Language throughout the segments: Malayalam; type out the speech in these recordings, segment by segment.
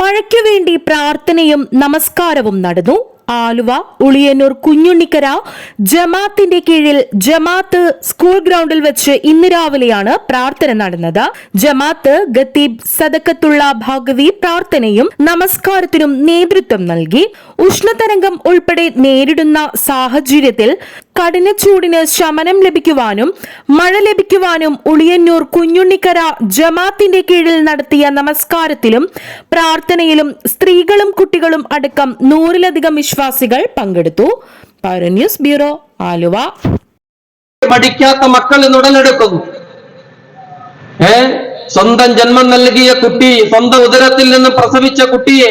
മഴയ്ക്കു വേണ്ടി പ്രാർത്ഥനയും നമസ്കാരവും നടന്നു. ആലുവ ഉളിയന്നൂർ കുഞ്ഞുണ്ണിക്കര ജമാത്തിന്റെ കീഴിൽ ജമാത്ത് സ്കൂൾ ഗ്രൗണ്ടിൽ വെച്ച് ഇന്ന് രാവിലെയാണ് പ്രാർത്ഥന നടന്നത്. ജമാത്ത് ഗത്തീബ് സദക്കത്തുള്ള ഭാഗവി പ്രാർത്ഥനയും നമസ്കാരത്തിനും നേതൃത്വം നൽകി. ഉഷ്ണതരംഗം ഉൾപ്പെടെ നേരിടുന്ന സാഹചര്യത്തിൽ കഠിന ചൂടിന് ശമനം ലഭിക്കുവാനും മഴ ലഭിക്കുവാനും ഉളിയന്നൂർ കുഞ്ഞുണ്ണിക്കര ജമാത്തിന്റെ കീഴിൽ നടത്തിയ നമസ്കാരത്തിലും പ്രാർത്ഥനയിലും സ്ത്രീകളും കുട്ടികളും അടക്കം നൂറിലധികം വിശ്വാസികൾ പങ്കെടുത്തു. News bureau Aluva. പഠിക്കാത്ത മക്കൾ ഉടലെടുക്കുന്നു ഏ? സ്വന്തം ജന്മം നൽകിയ കുട്ടി സ്വന്തം ഉദരത്തിൽ നിന്ന് പ്രസവിച്ച കുട്ടിയെ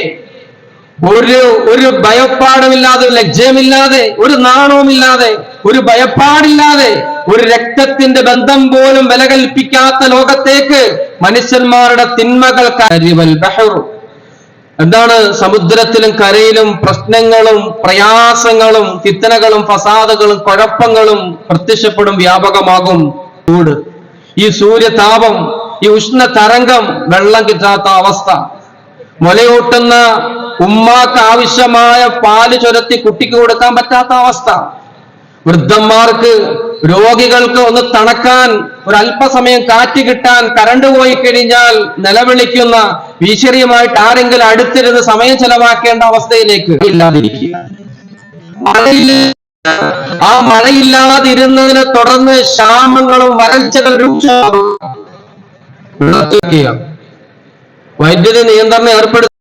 ഒരു ഒരു ഭയപ്പാടുമില്ലാതെ ലജ്ജയമില്ലാതെ ഒരു നാണവുമില്ലാതെ ഒരു ഭയപ്പാടില്ലാതെ ഒരു രക്തത്തിന്റെ ബന്ധം പോലും വില കൽപ്പിക്കാത്ത ലോകത്തേക്ക് മനുഷ്യന്മാരുടെ തിന്മകൾ എന്താണ് സമുദ്രത്തിലും കരയിലും പ്രശ്നങ്ങളും പ്രയാസങ്ങളും ഫിത്തനകളും ഫസാദകളും കുഴപ്പങ്ങളും പ്രത്യക്ഷപ്പെടും വ്യാപകമാകും. ചൂട്. ഈ സൂര്യതാപം ഈ ഉഷ്ണ തരംഗം വെള്ളം കിട്ടാത്ത അവസ്ഥ. മുലയൂട്ടുന്ന ഉമ്മാക്ക് ആവശ്യമായ പാൽ ചുരത്തി കുട്ടിക്ക് കൊടുക്കാൻ പറ്റാത്ത അവസ്ഥ. വൃദ്ധന്മാർക്ക് രോഗികൾക്ക് ഒന്ന് തണക്കാൻ ഒരു അല്പസമയം കാറ്റ് കിട്ടാൻ കറണ്ട് പോയി കഴിഞ്ഞാൽ നിലവിളിക്കുന്ന ഈശ്വര്യമായിട്ട് ആരെങ്കിലും അടുത്തിരുന്ന് സമയം ചെലവാക്കേണ്ട അവസ്ഥയിലേക്ക് ഇല്ലാതിരിക്കുക. ആ മഴയില്ലാതിരുന്നതിനെ തുടർന്ന് ക്ഷാമങ്ങളും വരൾച്ചകൾ രൂക്ഷമാകും വൈദ്യുതി നിയന്ത്രണം ഏർപ്പെടുത്തി